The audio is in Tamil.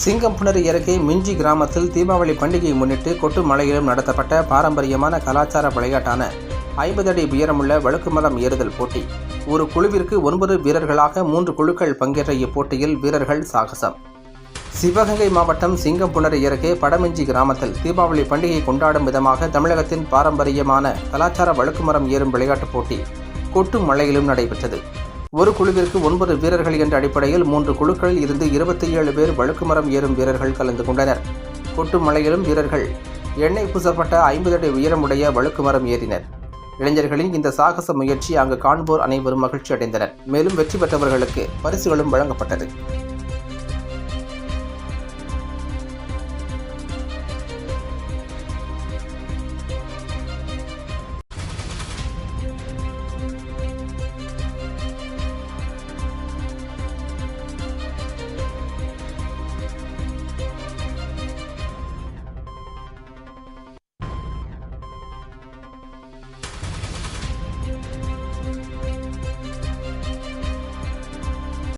சிங்கம்புணர் அருகே மிஞ்சி கிராமத்தில் தீபாவளி பண்டிகையை முன்னிட்டு கொட்டு மலையிலும் நடத்தப்பட்ட பாரம்பரியமான கலாச்சார விளையாட்டான ஐம்பது அடி உயரமுள்ள வழுக்குமரம் ஏறுதல் போட்டி. ஒரு குழுவிற்கு ஒன்பது வீரர்களாக மூன்று குழுக்கள் பங்கேற்ற இப்போட்டியில் வீரர்கள் சாகசம். சிவகங்கை மாவட்டம் சிங்கம்புணர் அருகே படமிஞ்சி கிராமத்தில் தீபாவளி பண்டிகை கொண்டாடும் விதமாக தமிழகத்தின் பாரம்பரியமான கலாச்சார வழுக்குமரம் ஏறும் விளையாட்டுப் போட்டி கொட்டு மலையிலும் நடைபெற்றது. ஒரு குழுவிற்கு ஒன்பது வீரர்கள் என்ற அடிப்படையில் மூன்று குழுக்களில் இருந்து இருபத்தி ஏழு பேர் வழுக்குமரம் ஏறும் வீரர்கள் கலந்து கொண்டனர். கொட்டு மலையிலும் வீரர்கள் எண்ணெய் பூசப்பட்ட ஐம்பது அடி உயரமுடைய வழுக்குமரம் ஏறினர். இளைஞர்களின் இந்த சாகச முயற்சி அங்கு காண்போர் அனைவரும் மகிழ்ச்சி அடைந்தனர் மேலும் வெற்றி பெற்றவர்களுக்கு பரிசுகளும் வழங்கப்பட்டது.